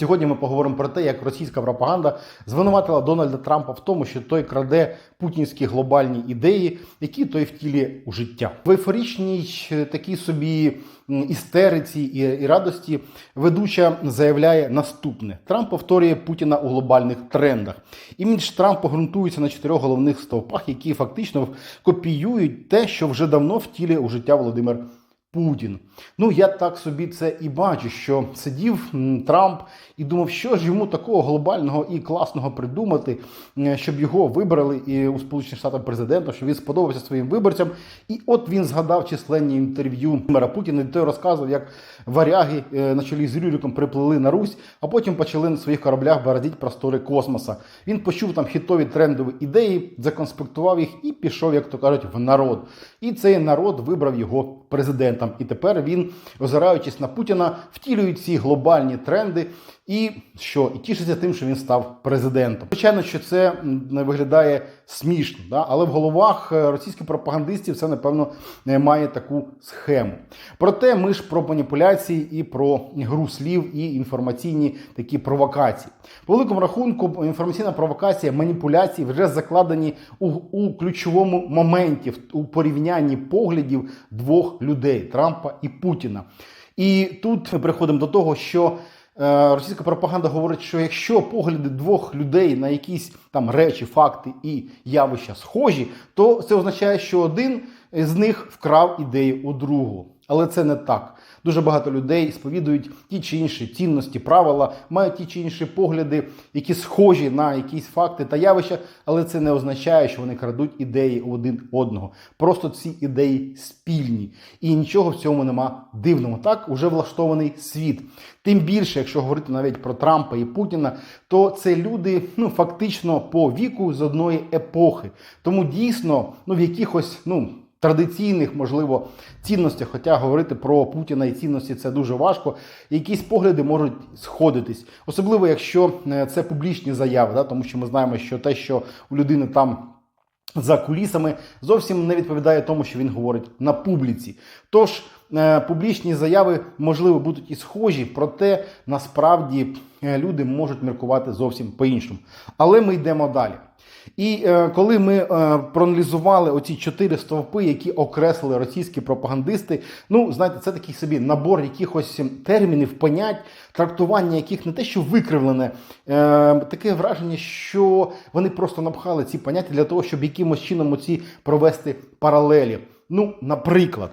Сьогодні ми поговоримо про те, як російська пропаганда звинуватила Дональда Трампа в тому, що той краде путінські глобальні ідеї, які той втілює у життя. В ейфорічній е, такій собі істериці і, радості ведуча заявляє наступне: Трамп повторює Путіна у глобальних трендах. Імідж Трампа ґрунтується на чотирьох головних стовпах, які фактично копіюють те, що вже давно втілює у життя Володимир. Путін. Ну я так собі це і бачу, що сидів Трамп і думав, що ж йому такого глобального і класного придумати, щоб його вибрали і у Сполучених Штатах президентом, щоб він сподобався своїм виборцям. І от він згадав численні інтерв'ю Мера Путіна, де той розказував, як варяги е, на чолі з Рюриком приплили на Русь, а потім почали на своїх кораблях бороздити простори космоса. Він почув там хітові трендові ідеї, законспектував їх і пішов, як то кажуть, в народ. І цей народ вибрав його президентом. І тепер він, озираючись на Путіна, втілює ці глобальні тренди. І що і тішиться тим, що він став президентом. Звичайно, що це не виглядає смішно, да? але в головах е, російських пропагандистів це напевно е, має таку схему. Проте ми ж про маніпуляції і про гру слів і інформаційні такі провокації. По великому рахунку, інформаційна провокація, маніпуляції вже закладені у, у ключовому моменті у порівнянні поглядів двох людей Трампа і Путіна. І тут ми приходимо до того, що російська пропаганда говорить, що якщо погляди двох людей на якісь там речі, факти і явища схожі, то це означає, що один з них вкрав ідеї у другого. Але це не так. Дуже багато людей сповідують ті чи інші цінності, правила, мають ті чи інші погляди, які схожі на якісь факти та явища, але це не означає, що вони крадуть ідеї один одного. Просто ці ідеї спільні. І нічого в цьому нема дивного. Так уже влаштований світ. Тим більше, якщо говорити навіть про Трампа і Путіна, то це люди ну фактично по віку з одної епохи. Тому дійсно, ну в якихось ну традиційних, можливо, цінностях, хоча говорити про Путіна і цінності це дуже важко. Якісь погляди можуть сходитись, особливо якщо е, це публічні заяви, да, тому що ми знаємо, що те, що у людини там. За кулісами зовсім не відповідає тому, що він говорить на публіці. Тож е, публічні заяви можливо будуть і схожі, проте насправді е, люди можуть міркувати зовсім по-іншому. Але ми йдемо далі. І е, коли ми е, проаналізували оці чотири стовпи, які окреслили російські пропагандисти, ну знаєте, це такий собі набор якихось термінів, понять, трактування яких не те, що викривлене, е, таке враження, що вони просто напхали ці поняття для того, щоб якимось чином оці провести паралелі. Ну, наприклад.